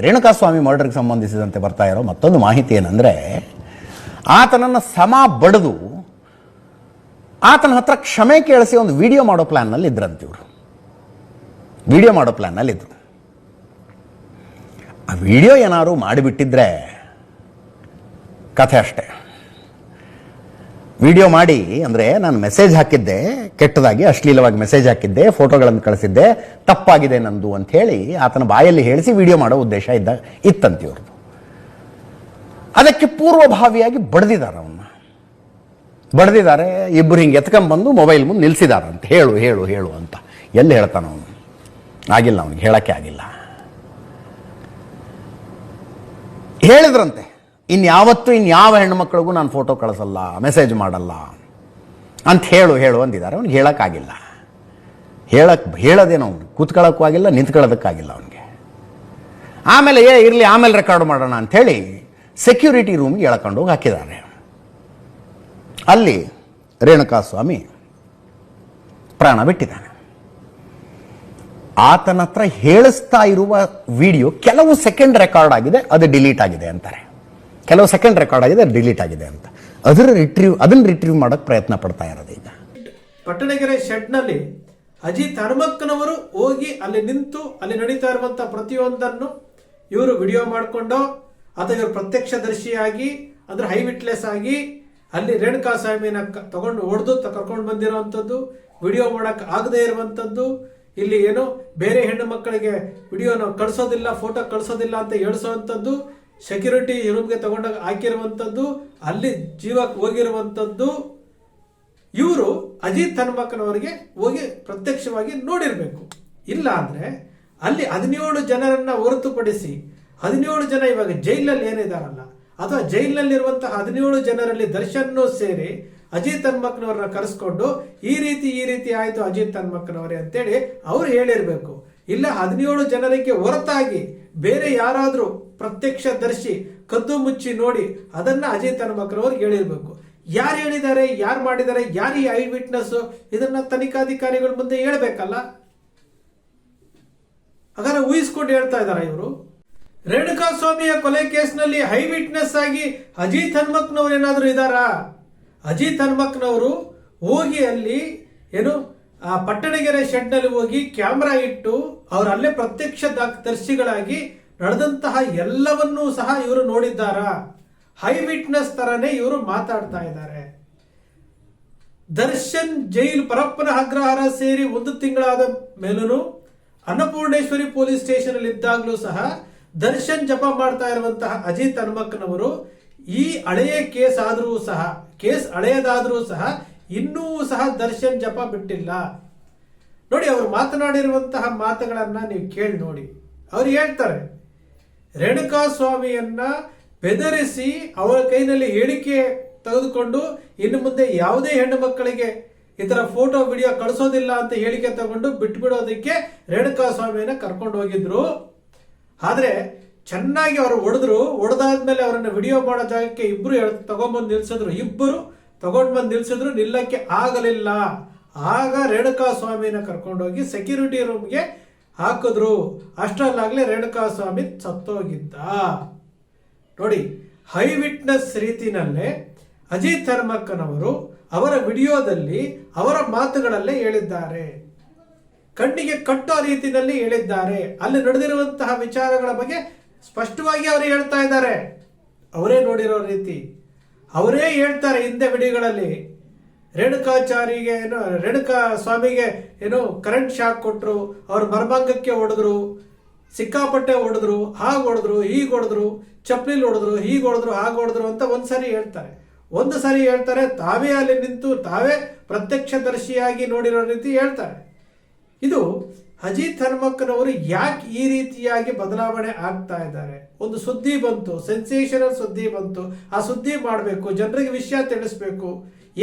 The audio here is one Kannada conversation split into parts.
ರೇಣುಕಾಸ್ವಾಮಿ ಮರ್ಡರ್ಗೆ ಸಂಬಂಧಿಸಿದಂತೆ ಬರ್ತಾ ಇರೋ ಮತ್ತೊಂದು ಮಾಹಿತಿ ಏನಂದರೆ, ಆತನನ್ನು ಸಮ ಬಡಿದು, ಆತನ ಹತ್ರ ಕ್ಷಮೆ ಕೇಳಿಸಿ ಒಂದು ವಿಡಿಯೋ ಮಾಡೋ ಪ್ಲ್ಯಾನ್ನಲ್ಲಿ ಇದ್ರಂತೆ ಇವರು. ವಿಡಿಯೋ ಮಾಡೋ ಪ್ಲ್ಯಾನ್ನಲ್ಲಿ ಇದ್ರು. ಆ ವಿಡಿಯೋ ಏನಾದ್ರು ಮಾಡಿಬಿಟ್ಟಿದ್ರೆ ಕಥೆ ಅಷ್ಟೇ. ವಿಡಿಯೋ ಮಾಡಿ ಅಂದರೆ ನಾನು ಮೆಸೇಜ್ ಹಾಕಿದ್ದೆ, ಕೆಟ್ಟದಾಗಿ, ಅಶ್ಲೀಲವಾಗಿ ಮೆಸೇಜ್ ಹಾಕಿದ್ದೆ, ಫೋಟೋಗಳನ್ನು ಕಳಿಸಿದ್ದೆ, ತಪ್ಪಾಗಿದೆ ನಂದು ಅಂತ ಹೇಳಿ ಆತನ ಬಾಯಲ್ಲಿ ಹೇಳಿಸಿ ವಿಡಿಯೋ ಮಾಡೋ ಉದ್ದೇಶ ಇದ್ದ, ಇತ್ತಂತೆ ಇವ್ರದ್ದು ಅದಕ್ಕೆ ಪೂರ್ವಭಾವಿಯಾಗಿ ಬಡ್ದಿದ್ದಾರೆ ಅವನ್ನ ಬಡ್ದಿದ್ದಾರೆ ಇಬ್ಬರು ಹಿಂಗೆ ಎತ್ಕೊಂಡ್ಬಂದು ಮೊಬೈಲ್ ಮುಂದೆ ನಿಲ್ಸಿದಾರಂತೆ. ಹೇಳು ಹೇಳು ಹೇಳು ಅಂತ. ಎಲ್ಲಿ ಹೇಳ್ತಾನ ಅವನು? ಆಗಿಲ್ಲ ಅವನಿಗೆ, ಹೇಳಕ್ಕೆ ಆಗಿಲ್ಲ. ಹೇಳಿದ್ರಂತೆ. ಇನ್ಯಾವತ್ತೂ ಇನ್ಯಾವ ಹೆಣ್ಮಕ್ಳಿಗೂ ನಾನು ಫೋಟೋ ಕಳಿಸಲ್ಲ ಮೆಸೇಜ್ ಮಾಡಲ್ಲ. ಅಂತ ಹೇಳು ಹೇಳು ಅಂದಿದ್ದಾರೆ. ಅವ್ನಿಗೆ ಹೇಳೋಕ್ಕಾಗಿಲ್ಲ. ಹೇಳಕ್ಕೆ ಹೇಳೋದೇನೋ ಅವ್ನು? ಕೂತ್ಕೊಳ್ಳೋಕ್ಕೂ ಆಗಿಲ್ಲ, ನಿಂತ್ಕೊಳ್ಳೋದಕ್ಕಾಗಿಲ್ಲ ಅವನಿಗೆ. ಆಮೇಲೆ, ಏ, ಇರಲಿ, ಆಮೇಲೆ ರೆಕಾರ್ಡ್ ಮಾಡೋಣ ಅಂಥೇಳಿ ಸೆಕ್ಯೂರಿಟಿ ರೂಮ್ಗೆ ಎಳ್ಕೊಂಡು ಹೋಗಿ ಹಾಕಿದ್ದಾರೆ. ಅಲ್ಲಿ ರೇಣುಕಾಸ್ವಾಮಿ ಪ್ರಾಣ ಬಿಟ್ಟಿದ್ದಾನೆ. ಆತನ ಹತ್ರ ಹೇಳಿಸ್ತಾ ಇರುವ ವಿಡಿಯೋ ಕೆಲವು ಸೆಕೆಂಡ್ ರೆಕಾರ್ಡ್ ಆಗಿದೆ, ಅದು ಡಿಲೀಟ್ ಆಗಿದೆ ಅಂತಾರೆ. ಕೆಲವು ಸೆಕೆಂಡ್ ರೆಕಾರ್ಡ್ ಆಗಿದೆ ಡಿಲೀಟ್ ಆಗಿದೆ ಅಂತ. ಅದರ ರಿಟ್ರೀವ್ ಅದನ್ನ ರಿಟ್ರೀವ್ ಮಾಡೋಕೆ ಪ್ರಯತ್ನ ಪಡ್ತಾ ಇರೋದು ಈಗ. ಪಟ್ಟಣಗೆರೆ ಶೆಡ್ನಲ್ಲಿ ಅಜಿತ್ ಹನುಮಕ್ಕನವರು ಹೋಗಿ ಅಲ್ಲಿ ನಿಂತು ಅಲ್ಲಿ ನಡೀತಾ ಇರುವಂತಹ ಪ್ರತಿಯೊಂದನ್ನು ಇವರು ವಿಡಿಯೋ ಮಾಡಿಕೊಂಡು ಅಥವಾ ಇವರು ಪ್ರತ್ಯಕ್ಷದರ್ಶಿಯಾಗಿ, ಅಂದ್ರೆ ಹೈ ವಿಟ್ಲೆಸ್ ಆಗಿ ಅಲ್ಲಿ ರೇಣುಕಾ ಸ್ವಾಮಿನ ತಗೊಂಡು ಹೊಡೆದು ಕರ್ಕೊಂಡು ಬಂದಿರುವಂಥದ್ದು ವಿಡಿಯೋ ಮಾಡಕ್ ಆಗದೇ ಇರುವಂಥದ್ದು, ಇಲ್ಲಿ ಏನು ಬೇರೆ ಹೆಣ್ಣು ಮಕ್ಕಳಿಗೆ ವಿಡಿಯೋನ ಕಳಿಸೋದಿಲ್ಲ ಫೋಟೋ ಕಳಿಸೋದಿಲ್ಲ ಅಂತ ಹೇಳಿಸುವಂಥದ್ದು ಸೆಕ್ಯೂರಿಟಿ ಯೂರೋಪ್ಗೆ ತಗೊಂಡಾಗ ಹಾಕಿರುವಂಥದ್ದು ಅಲ್ಲಿ ಜೀವಕ್ಕೆ ಹೋಗಿರುವಂಥದ್ದು ಇವರು ಅಜಿತ್ ಹನುಮಕ್ಕನವರಿಗೆ ಹೋಗಿ ಪ್ರತ್ಯಕ್ಷವಾಗಿ ನೋಡಿರಬೇಕು. ಇಲ್ಲ ಅಂದ್ರೆ ಅಲ್ಲಿ ಹದಿನೇಳು ಜನರನ್ನು ಹೊರತುಪಡಿಸಿ ಹದಿನೇಳು ಜನ ಇವಾಗ ಜೈಲಲ್ಲಿ ಏನಿದಾರಲ್ಲ, ಅಥವಾ ಜೈಲಿನಲ್ಲಿರುವಂತಹ ಹದಿನೇಳು ಜನರಲ್ಲಿ ದರ್ಶನ್ ಸೇರಿ ಅಜಿತ್ ಹನ್ಮಕ್ನವ್ರನ್ನ ಕರೆಸ್ಕೊಂಡು ಈ ರೀತಿ ಈ ರೀತಿ ಆಯಿತು ಅಜಿತ್ ಹನ್ಮಕ್ನವರೇ ಅಂತೇಳಿ ಅವ್ರು ಹೇಳಿರಬೇಕು. ಇಲ್ಲ ಹದಿನೇಳು ಜನರಿಗೆ ಹೊರತಾಗಿ ಬೇರೆ ಯಾರಾದ್ರೂ ಪ್ರತ್ಯಕ್ಷದರ್ಶಿ ಕದ್ದು ಮುಚ್ಚಿ ನೋಡಿ ಅದನ್ನ ಅಜಿತ್ ಅವ್ರಿಗೆ ಹೇಳಿರ್ಬೇಕು. ಯಾರು ಹೇಳಿದ್ದಾರೆ, ಯಾರು ಮಾಡಿದ್ದಾರೆ, ಯಾರು ಈ ಐ ವಿಟ್ನೆಸ್ ಇದನ್ನ ತನಿಖಾಧಿಕಾರಿಗಳ ಮುಂದೆ ಹೇಳ್ಬೇಕಲ್ಲ? ಹಾಗಾದ್ರೆ ಊಹಿಸ್ಕೊಂಡು ಹೇಳ್ತಾ ಇದ್ದಾರೆ ಇವರು. ರೇಣುಕಾ ಸ್ವಾಮಿಯ ಕೊಲೆ ಕೇಸ್ನಲ್ಲಿ ಹೈ ವಿಟ್ನೆಸ್ ಆಗಿ ಅಜಿತ್ ಹನ್ಮಕ್ನವ್ರು ಏನಾದರೂ ಇದ್ದಾರಾ ಅಜಿತ್ ಹನ್ಮಕ್ನವರು ಹೋಗಿ ಅಲ್ಲಿ ಏನು, ಆ ಪಟ್ಟಣಗೆರೆ ಶೆಡ್ನಲ್ಲಿ ಹೋಗಿ ಕ್ಯಾಮ್ರಾ ಇಟ್ಟು ಅವ್ರು ಅಲ್ಲೇ ಪ್ರತ್ಯಕ್ಷ ದರ್ಶಿಗಳಾಗಿ ನಡೆದಂತಹ ಎಲ್ಲವನ್ನೂ ಸಹ ಇವರು ನೋಡಿದ್ದಾರ? ಹೈ ವಿಟ್ನೆಸ್ ತರನೇ ಇವರು ಮಾತಾಡ್ತಾ ಇದ್ದಾರೆ. ದರ್ಶನ್ ಜೈಲು ಪರಪ್ಪನ ಅಗ್ರಹಾರ ಸೇರಿ ಒಂದು ತಿಂಗಳಾದ ಮೇಲೂ ಅನ್ನಪೂರ್ಣೇಶ್ವರಿ ಪೊಲೀಸ್ ಸ್ಟೇಷನ್ ಅಲ್ಲಿ ಇದ್ದಾಗಲೂ ಸಹ ದರ್ಶನ್ ಜಪ ಮಾಡ್ತಾ ಇರುವಂತಹ ಅಜಿತ್ ಹನುಮಕ್ಕನವರು ಈ ಹಳೆಯ ಕೇಸ್ ಆದರೂ ಸಹ, ಕೇಸ್ ಹಳೆಯದಾದರೂ ಸಹ ಇನ್ನೂ ಸಹ ದರ್ಶನ್ ಜಪ ಬಿಟ್ಟಿಲ್ಲ. ನೋಡಿ, ಅವರು ಮಾತನಾಡಿರುವಂತಹ ಮಾತುಗಳನ್ನ ನೀವು ಕೇಳಿ ನೋಡಿ. ಅವ್ರು ಹೇಳ್ತಾರೆ ರೇಣುಕಾ ಸ್ವಾಮಿಯನ್ನ ಬೆದರಿಸಿ ಅವರ ಕೈನಲ್ಲಿ ಹೇಳಿಕೆ ತೆಗೆದುಕೊಂಡು ಇನ್ನು ಮುಂದೆ ಯಾವುದೇ ಹೆಣ್ಣು ಮಕ್ಕಳಿಗೆ ಈ ಥರ ಫೋಟೋ, ವಿಡಿಯೋ ಕಳಿಸೋದಿಲ್ಲ ಅಂತ ಹೇಳಿಕೆ ತಗೊಂಡು ಬಿಟ್ಬಿಡೋದಕ್ಕೆ ರೇಣುಕಾ ಸ್ವಾಮಿಯನ್ನ ಕರ್ಕೊಂಡು ಹೋಗಿದ್ರು. ಆದ್ರೆ ಚೆನ್ನಾಗಿ ಅವರು ಹೊಡೆದ್ರು. ಹೊಡೆದಾದ್ಮೇಲೆ ಅವರನ್ನ ವಿಡಿಯೋ ಮಾಡೋ ಜಾಗಕ್ಕೆ ಇಬ್ರು ತಗೊಂಡ್ಬಂದು ನಿಲ್ಸಿದ್ರು. ಇಬ್ಬರು ತಗೊಂಡ್ ಬಂದು ನಿಲ್ಸಿದ್ರು, ನಿಲ್ಲಕ್ಕೆ ಆಗಲಿಲ್ಲ. ಆಗ ರೇಣುಕಾ ಸ್ವಾಮಿನ ಕರ್ಕೊಂಡೋಗಿ ಸೆಕ್ಯೂರಿಟಿ ರೂಮ್ಗೆ ಹಾಕಿದ್ರು. ಅಷ್ಟರಲ್ಲಾಗಲೇ ರೇಣುಕಾ ಸ್ವಾಮಿ ಸತ್ತೋಗಿದ್ದ. ನೋಡಿ, ಹೈ ವಿಟ್ನೆಸ್ ರೀತಿನಲ್ಲೇ ಅಜಿತ್ ಧರ್ಮಕ್ಕನವರು ಅವರ ವಿಡಿಯೋದಲ್ಲಿ ಅವರ ಮಾತುಗಳಲ್ಲೇ ಹೇಳಿದ್ದಾರೆ. ಕಣ್ಣಿಗೆ ಕಟ್ಟೋ ರೀತಿಯಲ್ಲಿ ಹೇಳಿದ್ದಾರೆ. ಅಲ್ಲಿ ನಡೆದಿರುವಂತಹ ವಿಚಾರಗಳ ಬಗ್ಗೆ ಸ್ಪಷ್ಟವಾಗಿ ಅವರು ಹೇಳ್ತಾ ಇದ್ದಾರೆ. ಅವರೇ ನೋಡಿರೋ ರೀತಿ. ಅವರೇ ಹೇಳ್ತಾರೆ ಹಿಂದೆ ವಿಡಿಯೋಗಳಲ್ಲಿ. ರೇಣುಕಾಚಾರಿಗೆ ಏನೋ, ರೇಣುಕಾ ಸ್ವಾಮಿಗೆ ಏನೋ ಕರೆಂಟ್ ಶಾಕ್ ಕೊಟ್ಟರು ಅವ್ರ ಮರ್ಮಾಂಗಕ್ಕೆ ಹೊಡೆದ್ರು ಸಿಕ್ಕಾಪಟ್ಟೆ ಹೊಡೆದ್ರು ಹಾಗೆ ಹೊಡೆದ್ರು ಹೀಗೆ ಹೊಡೆದ್ರು ಚಪ್ಪಲಿಲಿ ಹೊಡೆದ್ರು ಹೀಗೆ ಹೊಡೆದ್ರು ಹಾಗೆ ಹೊಡೆದ್ರು ಅಂತ ಒಂದ್ಸರಿ ಹೇಳ್ತಾರೆ. ಒಂದು ಸರಿ ಹೇಳ್ತಾರೆ, ತಾವೇ ಅಲ್ಲಿ ನಿಂತು, ತಾವೇ ಪ್ರತ್ಯಕ್ಷದರ್ಶಿಯಾಗಿ ನೋಡಿರೋ ರೀತಿ ಹೇಳ್ತಾರೆ. ಇದು ಅಜಿತ್ ಧರ್ಮಕ್ಕನವರು ಯಾಕೆ ಈ ರೀತಿಯಾಗಿ ಬದಲಾವಣೆ ಆಗ್ತಾ ಇದ್ದಾರೆ? ಒಂದು ಸುದ್ದಿ ಬಂತು ಸೆನ್ಸೇಷನಲ್ ಸುದ್ದಿ ಬಂತು. ಆ ಸುದ್ದಿ ಮಾಡಬೇಕು, ಜನರಿಗೆ ವಿಷಯ ತಿಳಿಸ್ಬೇಕು.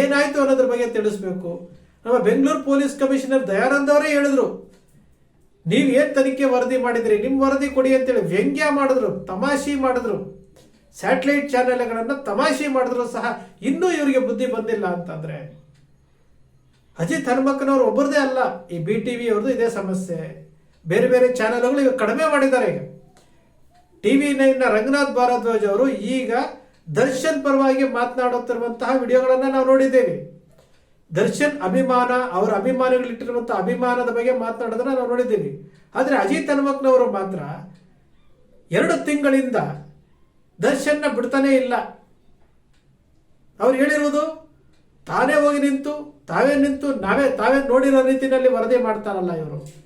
ಏನಾಯ್ತು ಅನ್ನೋದ್ರ ಬಗ್ಗೆ ತಿಳಿಸ್ಬೇಕು. ನಮ್ಮ ಬೆಂಗಳೂರು ಪೊಲೀಸ್ ಕಮಿಷನರ್ ದಯಾನಂದ್ ಅವರೇ ಹೇಳಿದ್ರು, ನೀವು ಏನ್ ತನಿಖೆ ವರದಿ ಮಾಡಿದ್ರಿ? ನಿಮ್ಮ ವರದಿ ಕೊಡಿ ಅಂತೇಳಿ ವ್ಯಂಗ್ಯ ಮಾಡಿದ್ರು, ತಮಾಷೆ ಮಾಡಿದ್ರು. ಸ್ಯಾಟಲೈಟ್ ಚಾನೆಲ್ಗಳನ್ನ ತಮಾಷೆ ಮಾಡಿದ್ರು ಸಹ ಇನ್ನೂ ಇವರಿಗೆ ಬುದ್ಧಿ ಬಂದಿಲ್ಲ ಅಂತಂದ್ರೆ. ಅಜಿತ್ ಹನುಮಕ್ಕನವರು ಒಬ್ಬರದೇ ಅಲ್ಲ, ಈ ಬಿ ಟಿ ವಿ ಅವ್ರದ್ದು ಇದೇ ಸಮಸ್ಯೆ. ಬೇರೆ ಬೇರೆ ಚಾನೆಲ್ಗಳು ಇವಾಗ ಕಡಿಮೆ ಮಾಡಿದ್ದಾರೆ ಈಗ. ಟಿವಿ ನೈನ್ನ ರಂಗನಾಥ್ ಭಾರದ್ವಾಜ್ ಅವರು ಈಗ ದರ್ಶನ್ ಪರವಾಗಿ ಮಾತನಾಡುತ್ತಿರುವಂತಹ ವಿಡಿಯೋಗಳನ್ನ ನಾವು ನೋಡಿದ್ದೇವೆ. ದರ್ಶನ್ ಅಭಿಮಾನ, ಅವರ ಅಭಿಮಾನಿಗಳಿಟ್ಟಿರುವಂತಹ ಅಭಿಮಾನದ ಬಗ್ಗೆ ಮಾತನಾಡೋದನ್ನ ನಾವು ನೋಡಿದ್ದೀವಿ. ಆದರೆ ಅಜಿತ್ ಹನುಮಕ್ನವರು ಮಾತ್ರ ಎರಡು ತಿಂಗಳಿಂದ ದರ್ಶನ್ನ ಬಿಡ್ತಾನೆ ಇಲ್ಲ. ಅವ್ರು ಹೇಳಿರುವುದು ತಾನೇ ಹೋಗಿ ನಿಂತು, ತಾವೇ ನಿಂತು, ನಾವೇ, ತಾವೇ ನೋಡಿರೋ ರೀತಿಯಲ್ಲಿ ವರದಿ ಮಾಡ್ತಾರಲ್ಲ ಇವರು.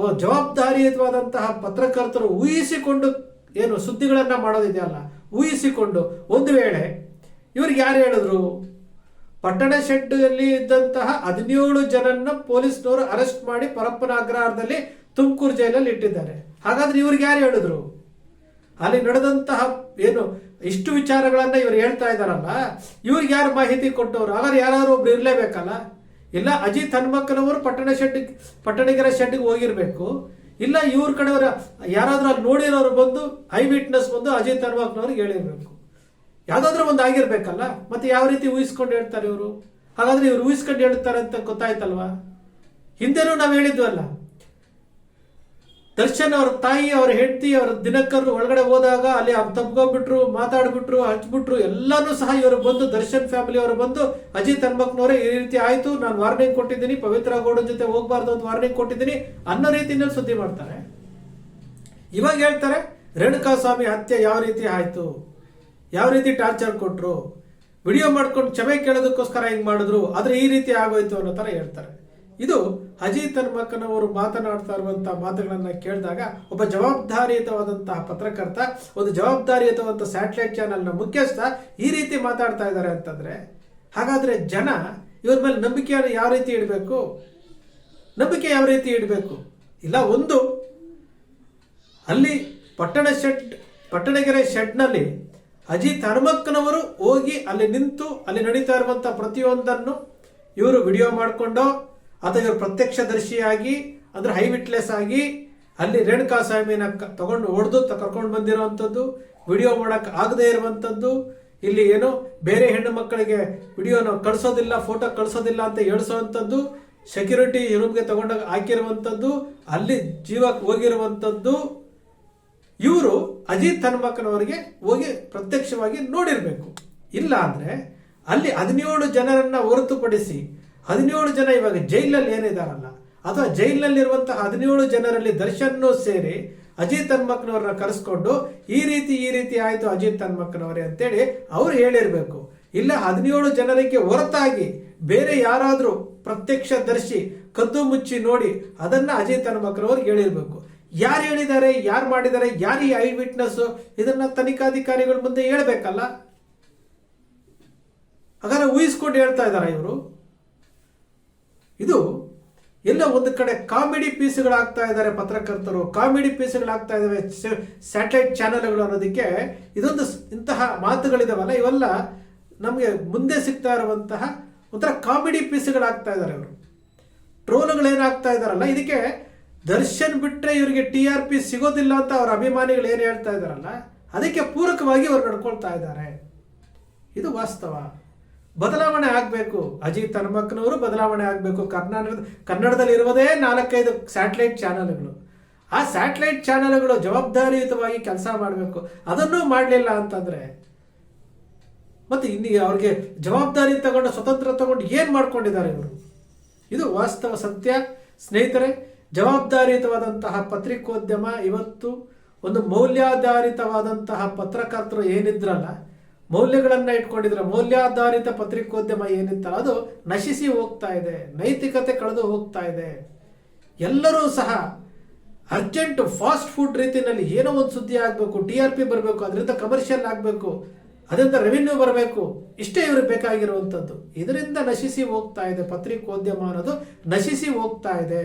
ಓ, ಜವಾಬ್ದಾರಿಯುತವಾದಂತಹ ಪತ್ರಕರ್ತರು ಊಹಿಸಿಕೊಂಡು ಏನು ಸುದ್ದಿಗಳನ್ನು ಮಾಡೋದಿದೆಯಲ್ಲ ಊಹಿಸಿಕೊಂಡು. ಒಂದು ವೇಳೆ ಇವ್ರಿಗೆ ಯಾರು ಹೇಳಿದ್ರು? ಪಟ್ಟಣ ಶೆಡ್ಡಲ್ಲಿ ಇದ್ದಂತಹ ಹದಿನೇಳು ಜನನ್ನ ಪೊಲೀಸ್ನವರು ಅರೆಸ್ಟ್ ಮಾಡಿ ಪರಪ್ಪನ ಅಗ್ರಹಾರದಲ್ಲಿ ತುಮಕೂರು ಜೈಲಲ್ಲಿ ಇಟ್ಟಿದ್ದಾರೆ. ಹಾಗಾದ್ರೆ ಇವ್ರಿಗೆ ಯಾರು ಹೇಳಿದ್ರು? ಅಲ್ಲಿ ನಡೆದಂತಹ ಏನು ಇಷ್ಟು ವಿಚಾರಗಳನ್ನ ಇವ್ರು ಹೇಳ್ತಾ ಇದ್ದಾರಲ್ಲ, ಇವ್ರಿಗೆ ಯಾರು ಮಾಹಿತಿ ಕೊಟ್ಟವರು? ಹಾಗಾದ್ರೆ ಯಾರು ಒಬ್ರು ಇರಲೇಬೇಕಲ್ಲ? ಇಲ್ಲ ಅಜಿತ್ ಹನುಮಕ್ಕನವರು ಪಟ್ಟಣ ಶೆಡ್ ಪಟ್ಟಣಿಗರ ಶೆಡ್ಗೆ ಹೋಗಿರ್ಬೇಕು. ಇಲ್ಲ, ಇವ್ರ ಕಡೆಯವರ, ಯಾರಾದ್ರೂ ಅಲ್ಲಿ ನೋಡಿರೋರು ಬಂದು ಐ ವಿಟ್ನೆಸ್ ಬಂದು ಅಜಯ್ ಹನುಮಕ್ಕನವ್ರಿಗೆ ಹೇಳಿರ್ಬೇಕು. ಯಾವುದಾದ್ರೂ ಒಂದು ಆಗಿರ್ಬೇಕಲ್ಲ, ಮತ್ತೆ ಯಾವ ರೀತಿ ಊಹಿಸ್ಕೊಂಡು ಹೇಳ್ತಾರೆ ಇವರು? ಹಾಗಾದ್ರೆ ಇವ್ರು ಊಹಿಸ್ಕೊಂಡು ಹೇಳ್ತಾರೆ ಅಂತ ಗೊತ್ತಾಯ್ತಲ್ವಾ? ಹಿಂದೆನೂ ನಾವು ಹೇಳಿದ್ವಲ್ಲ ದರ್ಶನ್ ಅವ್ರ ತಾಯಿ, ಅವ್ರ ಹೆಂಡತಿ, ಅವ್ರ ದಿನಕರು ಒಳಗಡೆ ಹೋದಾಗ ಅಲ್ಲಿ ತಪ್ಕೊಂಡ್ಬಿಟ್ರು ಮಾತಾಡ್ಬಿಟ್ರು, ಹಚ್ಬಿಟ್ರು, ಎಲ್ಲಾನು ಸಹ ಇವರು ಬಂದು ದರ್ಶನ್ ಫ್ಯಾಮಿಲಿ ಅವರು ಬಂದು ಅಜಿತ್ ಹನ್ಮಕ್ನವರೇ ಈ ರೀತಿ ಆಯ್ತು, ನಾನು ವಾರ್ನಿಂಗ್ ಕೊಟ್ಟಿದ್ದೀನಿ, ಪವಿತ್ರ ಗೌಡನ ಜೊತೆ ಹೋಗ್ಬಾರ್ದು ಅಂತ ವಾರ್ನಿಂಗ್ ಕೊಟ್ಟಿದ್ದೀನಿ ಅನ್ನೋ ರೀತಿಯಲ್ಲಿ ಸುದ್ದಿ ಮಾಡ್ತಾರೆ. ಇವಾಗ ಹೇಳ್ತಾರೆ ರೇಣುಕಾ ಸ್ವಾಮಿ ಹತ್ಯೆ ಯಾವ ರೀತಿ ಆಯ್ತು? ಯಾವ ರೀತಿ ಟಾರ್ಚರ್ ಕೊಟ್ರು? ವಿಡಿಯೋ ಮಾಡ್ಕೊಂಡು ಕ್ಷಮೆ ಕೇಳೋದಕ್ಕೋಸ್ಕರ ಹೆಂಗ್ ಮಾಡಿದ್ರು? ಆದ್ರೆ ಈ ರೀತಿ ಆಗೋಯ್ತು ಅನ್ನೋ ತರ ಹೇಳ್ತಾರೆ. ಇದು ಅಜಿತ್ ಹನ್ಮಕ್ಕನವರು ಮಾತನಾಡ್ತಾ ಇರುವಂತಹ ಮಾತುಗಳನ್ನು ಕೇಳಿದಾಗ ಒಬ್ಬ ಜವಾಬ್ದಾರಿಯುತವಾದಂತಹ ಪತ್ರಕರ್ತ, ಒಂದು ಜವಾಬ್ದಾರಿಯುತವಾದಂಥ ಸ್ಯಾಟಲೈಟ್ ಚಾನೆಲ್ನ ಮುಖ್ಯಸ್ಥ ಈ ರೀತಿ ಮಾತಾಡ್ತಾ ಇದ್ದಾರೆ ಅಂತಂದ್ರೆ, ಹಾಗಾದ್ರೆ ಜನ ಇವ್ರ ಮೇಲೆ ನಂಬಿಕೆಯನ್ನು ಯಾವ ರೀತಿ ಇಡಬೇಕು? ನಂಬಿಕೆ ಯಾವ ರೀತಿ ಇಡಬೇಕು? ಇಲ್ಲ, ಒಂದು, ಅಲ್ಲಿ ಪಟ್ಟಣ ಶೆಡ್, ಪಟ್ಟಣಗೆರೆ ಶೆಡ್ನಲ್ಲಿ ಅಜಿತ್ ಹನುಮಕ್ಕನವರು ಹೋಗಿ ಅಲ್ಲಿ ನಿಂತು ಅಲ್ಲಿ ನಡೀತಾ ಇರುವಂಥ ಪ್ರತಿಯೊಂದನ್ನು ಇವರು ವಿಡಿಯೋ ಮಾಡಿಕೊಂಡು ಅಥವಾ ಇವರು ಪ್ರತ್ಯಕ್ಷದರ್ಶಿಯಾಗಿ, ಅಂದ್ರೆ ಹೈ ವಿಟ್ಲೆಸ್ ಆಗಿ, ಅಲ್ಲಿ ರೇಣುಕಾ ಸ್ವಾಮಿನ ತಗೊಂಡು ಹೊಡೆದು ಕರ್ಕೊಂಡು ಬಂದಿರುವಂಥದ್ದು ವಿಡಿಯೋ ಮಾಡಕ್ ಆಗದೆ ಇರುವಂಥದ್ದು, ಇಲ್ಲಿ ಏನು ಬೇರೆ ಹೆಣ್ಣು ಮಕ್ಕಳಿಗೆ ವಿಡಿಯೋನ ಕಳಿಸೋದಿಲ್ಲ ಫೋಟೋ ಕಳಿಸೋದಿಲ್ಲ ಅಂತ ಹೇಳಿಸುವಂಥದ್ದು ಸೆಕ್ಯೂರಿಟಿ ರೂಮ್ಗೆ ತಗೊಂಡಾಗ ಹಾಕಿರುವಂಥದ್ದು, ಅಲ್ಲಿ ಜೀವಕ್ಕೆ ಹೋಗಿರುವಂಥದ್ದು, ಇವರು ಅಜಿತ್ ಹನುಮಕ್ಕನವರಿಗೆ ಹೋಗಿ ಪ್ರತ್ಯಕ್ಷವಾಗಿ ನೋಡಿರಬೇಕು. ಇಲ್ಲ ಅಂದರೆ ಅಲ್ಲಿ ಹದಿನೇಳು ಜನರನ್ನು ಹೊರತುಪಡಿಸಿ ಹದಿನೇಳು ಜನ ಇವಾಗ ಜೈಲಲ್ಲಿ ಏನಿದಾರಲ್ಲ, ಅಥವಾ ಜೈಲಿನಲ್ಲಿರುವಂತಹ ಹದಿನೇಳು ಜನರಲ್ಲಿ ದರ್ಶನ್ ಸೇರಿ ಅಜಿತ್ ಹನ್ಮಕ್ಕನವ್ರನ್ನ ಕರೆಸ್ಕೊಂಡು ಈ ರೀತಿ ಈ ರೀತಿ ಆಯಿತು ಅಜಿತ್ ತನ್ಮಕ್ನವರೇ ಅಂತೇಳಿ ಅವ್ರು ಹೇಳಿರಬೇಕು. ಇಲ್ಲ, ಹದಿನೇಳು ಜನರಿಗೆ ಹೊರತಾಗಿ ಬೇರೆ ಯಾರಾದ್ರೂ ಪ್ರತ್ಯಕ್ಷದರ್ಶಿ ಕದ್ದು ಮುಚ್ಚಿ ನೋಡಿ ಅದನ್ನ ಅಜಿತ್ ಹನುಮಕ್ಕನವ್ರಿಗೆ ಹೇಳಿರಬೇಕು. ಯಾರು ಹೇಳಿದ್ದಾರೆ, ಯಾರು ಮಾಡಿದ್ದಾರೆ, ಯಾರು ಈ ಐ ವಿಟ್ನೆಸ್ ಇದನ್ನ ತನಿಖಾಧಿಕಾರಿಗಳ ಮುಂದೆ ಹೇಳ್ಬೇಕಲ್ಲ? ಹಾಗಾದ್ರೆ ಊಹಿಸ್ಕೊಂಡು ಹೇಳ್ತಾ ಇದ್ದಾರೆ ಇವರು? ಇದು ಎಲ್ಲ ಒಂದು ಕಡೆ ಕಾಮಿಡಿ ಪೀಸ್ಗಳಾಗ್ತಾ ಇದ್ದಾರೆ ಪತ್ರಕರ್ತರು. ಕಾಮಿಡಿ ಪೀಸ್ಗಳಾಗ್ತಾ ಇದಾವೆ ಸ್ಯಾಟಲೈಟ್ ಚಾನೆಲ್ಗಳು ಅನ್ನೋದಕ್ಕೆ ಇದೊಂದು ಇಂತಹ ಮಾತುಗಳಿದಾವಲ್ಲ, ಇವೆಲ್ಲ ನಮಗೆ ಮುಂದೆ ಸಿಗ್ತಾ ಇರುವಂತಹ ಒಂಥರ ಕಾಮಿಡಿ ಪೀಸ್ಗಳಾಗ್ತಾ ಇದ್ದಾರೆ ಇವರು. ಟ್ರೋಲ್ಗಳೇನಾಗ್ತಾ ಇದ್ದಾರಲ್ಲ, ಇದಕ್ಕೆ ದರ್ಶನ್ ಬಿಟ್ರೆ ಇವರಿಗೆ ಟಿ ಆರ್ ಪಿ ಸಿಗೋದಿಲ್ಲ ಅಂತ ಅವರ ಅಭಿಮಾನಿಗಳು ಏನು ಹೇಳ್ತಾ ಇದ್ದಾರಲ್ಲ, ಅದಕ್ಕೆ ಪೂರಕವಾಗಿ ಅವರು ನಡ್ಕೊಳ್ತಾ ಇದ್ದಾರೆ. ಇದು ವಾಸ್ತವ. ಬದಲಾವಣೆ ಆಗಬೇಕು. ಅಜಿತ್ ಹನುಮಕ್ಕನವರು ಬದಲಾವಣೆ ಆಗಬೇಕು. ಕರ್ನಾಟಕದ ಕನ್ನಡದಲ್ಲಿ ಇರುವುದೇ ನಾಲ್ಕೈದು ಸ್ಯಾಟಲೈಟ್ ಚಾನೆಲ್ಗಳು. ಆ ಸ್ಯಾಟಲೈಟ್ ಚಾನಲ್ಗಳು ಜವಾಬ್ದಾರಿಯುತವಾಗಿ ಕೆಲಸ ಮಾಡಬೇಕು. ಅದನ್ನು ಮಾಡಲಿಲ್ಲ ಅಂತಂದರೆ, ಮತ್ತು ಇನ್ನು ಅವ್ರಿಗೆ ಜವಾಬ್ದಾರಿ ತಗೊಂಡು, ಸ್ವತಂತ್ರ ತಗೊಂಡು ಏನು ಮಾಡ್ಕೊಂಡಿದ್ದಾರೆ ಇವರು? ಇದು ವಾಸ್ತವ ಸತ್ಯ. ಸ್ನೇಹಿತರೆ, ಜವಾಬ್ದಾರಿಯುತವಾದಂತಹ ಪತ್ರಿಕೋದ್ಯಮ ಇವತ್ತು ಒಂದು ಮೌಲ್ಯಾಧಾರಿತವಾದಂತಹ ಪತ್ರಕರ್ತರು ಏನಿದ್ರಲ್ಲ ಮೌಲ್ಯಗಳನ್ನ ಇಟ್ಕೊಂಡಿದ್ರೆ. ಮೌಲ್ಯಾಧಾರಿತ ಪತ್ರಿಕೋದ್ಯಮ ಏನಿತ್ತಲ್ಲ, ಅದು ನಶಿಸಿ ಹೋಗ್ತಾ ಇದೆ. ನೈತಿಕತೆ ಕಳೆದು ಹೋಗ್ತಾ ಇದೆ. ಎಲ್ಲರೂ ಸಹ ಅರ್ಜೆಂಟ್ ಫಾಸ್ಟ್ ಫುಡ್ ರೀತಿಯಲ್ಲಿ ಏನೋ ಒಂದು ಸುದ್ದಿ ಆಗಬೇಕು ಟಿ ಆರ್ ಪಿ ಬರಬೇಕು, ಅದರಿಂದ ಕಮರ್ಷಿಯಲ್ ಆಗಬೇಕು, ಅದರಿಂದ ರೆವಿನ್ಯೂ ಬರಬೇಕು, ಇಷ್ಟೇ ಇವ್ರಿಗೆ ಬೇಕಾಗಿರುವಂಥದ್ದು ಇದರಿಂದ ನಶಿಸಿ ಹೋಗ್ತಾ ಇದೆ. ಪತ್ರಿಕೋದ್ಯಮ ಅನ್ನೋದು ನಶಿಸಿ ಹೋಗ್ತಾ ಇದೆ.